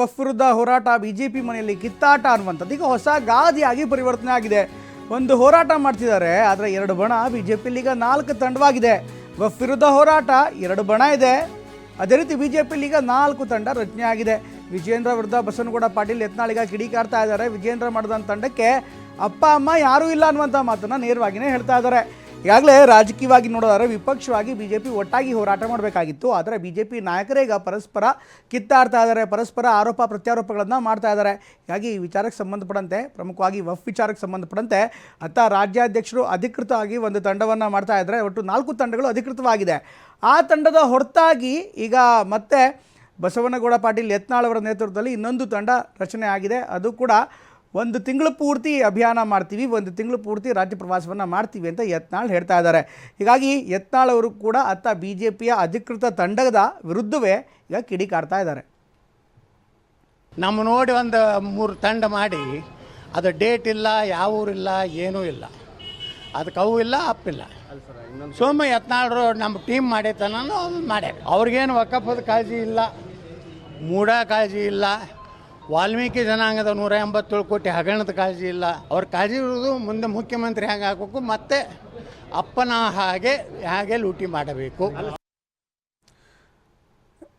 ವಫ್ ವಿರುದ್ಧ ಹೋರಾಟ ಪಿ ಮನೆಯಲ್ಲಿ ಕಿತ್ತಾಟ ಅನ್ನುವಂಥದ್ದು. ಈಗ ಹೊಸ ಗಾದಿಯಾಗಿ ಪರಿವರ್ತನೆ ಆಗಿದೆ. ಒಂದು ಹೋರಾಟ ಮಾಡ್ತಿದ್ದಾರೆ, ಆದರೆ ಎರಡು ಬಣ ಬಿ ಜೆ ಪಿಲಿ ಈಗ ನಾಲ್ಕು ತಂಡವಾಗಿದೆ. ವಫ್ ವಿರುದ್ಧ ಹೋರಾಟ ಎರಡು ಬಣ ಇದೆ. ಅದೇ ರೀತಿ ಬಿ ಜೆ ಪಿಲಿ ಈಗ ನಾಲ್ಕು ತಂಡ ರಚನೆ ಆಗಿದೆ. ವಿಜೇಂದ್ರ ವಿರುದ್ಧ ಬಸವನಗೌಡ ಪಾಟೀಲ್ ಯತ್ನಾಳಿಗ ಕಿಡಿಕಾಡ್ತಾ ಇದ್ದಾರೆ. ವಿಜೇಂದ್ರ ಮಾಡಿದಂಥ ತಂಡಕ್ಕೆ ಅಪ್ಪ, ಅಮ್ಮ ಯಾರೂ ಇಲ್ಲ ಅನ್ನುವಂಥ ಮಾತನ್ನು ನೇರವಾಗಿಯೇ ಹೇಳ್ತಾ ಇದ್ದಾರೆ. ಈಗಾಗಲೇ ರಾಜಕೀಯವಾಗಿ ನೋಡೋದಾದ್ರೆ ವಿಪಕ್ಷವಾಗಿ ಬಿ ಜೆ ಪಿ ಒಟ್ಟಾಗಿ ಹೋರಾಟ ಮಾಡಬೇಕಾಗಿತ್ತು. ಆದರೆ ಬಿ ಜೆ ಪಿ ನಾಯಕರೇ ಈಗ ಪರಸ್ಪರ ಕಿತ್ತಾಡ್ತಾ ಇದ್ದಾರೆ. ಪರಸ್ಪರ ಆರೋಪ ಪ್ರತ್ಯಾರೋಪಗಳನ್ನು ಮಾಡ್ತಾ ಇದ್ದಾರೆ. ಹೀಗಾಗಿ ಈ ವಿಚಾರಕ್ಕೆ ಸಂಬಂಧಪಟ್ಟಂತೆ, ಪ್ರಮುಖವಾಗಿ ವಫ್ ವಿಚಾರಕ್ಕೆ ಸಂಬಂಧಪಟ್ಟಂತೆ ಅತ್ತ ರಾಜ್ಯಾಧ್ಯಕ್ಷರು ಅಧಿಕೃತವಾಗಿ ಒಂದು ತಂಡವನ್ನು ಮಾಡ್ತಾ ಇದ್ದಾರೆ. ಒಟ್ಟು ನಾಲ್ಕು ತಂಡಗಳು ಅಧಿಕೃತವಾಗಿದೆ. ಆ ತಂಡದ ಹೊರತಾಗಿ ಈಗ ಮತ್ತೆ ಬಸವನಗೌಡ ಪಾಟೀಲ್ ಯತ್ನಾಳ್ ಅವರ ನೇತೃತ್ವದಲ್ಲಿ ಇನ್ನೊಂದು ತಂಡ ರಚನೆ ಆಗಿದೆ. ಅದು ಕೂಡ ಒಂದು ತಿಂಗಳು ಪೂರ್ತಿ ಅಭಿಯಾನ ಮಾಡ್ತೀವಿ, ಒಂದು ತಿಂಗಳು ಪೂರ್ತಿ ರಾಜ್ಯ ಪ್ರವಾಸವನ್ನು ಮಾಡ್ತೀವಿ ಅಂತ ಯತ್ನಾಳ್ ಹೇಳ್ತಾ ಇದ್ದಾರೆ. ಹೀಗಾಗಿ ಯತ್ನಾಳ್ ಅವರು ಕೂಡ ಅತ್ತ ಬಿ ಜೆ ಪಿಯ ಅಧಿಕೃತ ತಂಡದ ವಿರುದ್ಧವೇ ಈಗ ಕಿಡಿಕಾಡ್ತಾ ಇದ್ದಾರೆ. ನಮ್ಮ ನೋಡಿ ಒಂದು ಮೂರು ತಂಡ ಮಾಡಿ, ಅದು ಡೇಟ್ ಇಲ್ಲ, ಯಾವ ಊರಿಲ್ಲ ಏನೂ ಇಲ್ಲ. ಅದಕ್ಕೆ ಅವು ಇಲ್ಲ ಅಪ್ಪಿಲ್ಲ ಸೋಮ ಯತ್ನಾಳ್ರು ನಮ್ಮ ಟೀಮ್ ಮಾಡೈತನ ಮಾಡ್ಯಾರ. ಅವ್ರಿಗೇನು ಒಕ್ಕಪ್ಪದ ಕಾಳಜಿ ಇಲ್ಲ, ಮೂಡ ಕಾಳಜಿ ಇಲ್ಲ. ವಾಲ್ಮೀಕಿ ಜನಾಂಗದ ನೂರ ಎಂಬತ್ತೇಳು ಕೋಟಿ ಹಗರಣದ ಕಾಳಜಿ ಇಲ್ಲ. ಅವ್ರ ಕಾಳಜಿ ಇರೋದು ಮುಂದೆ ಮುಖ್ಯಮಂತ್ರಿ ಹೇಗೆ ಆಗಬೇಕು, ಮತ್ತೆ ಅಪ್ಪನ ಹಾಗೆ ಹಾಗೆ ಲೂಟಿ ಮಾಡಬೇಕು.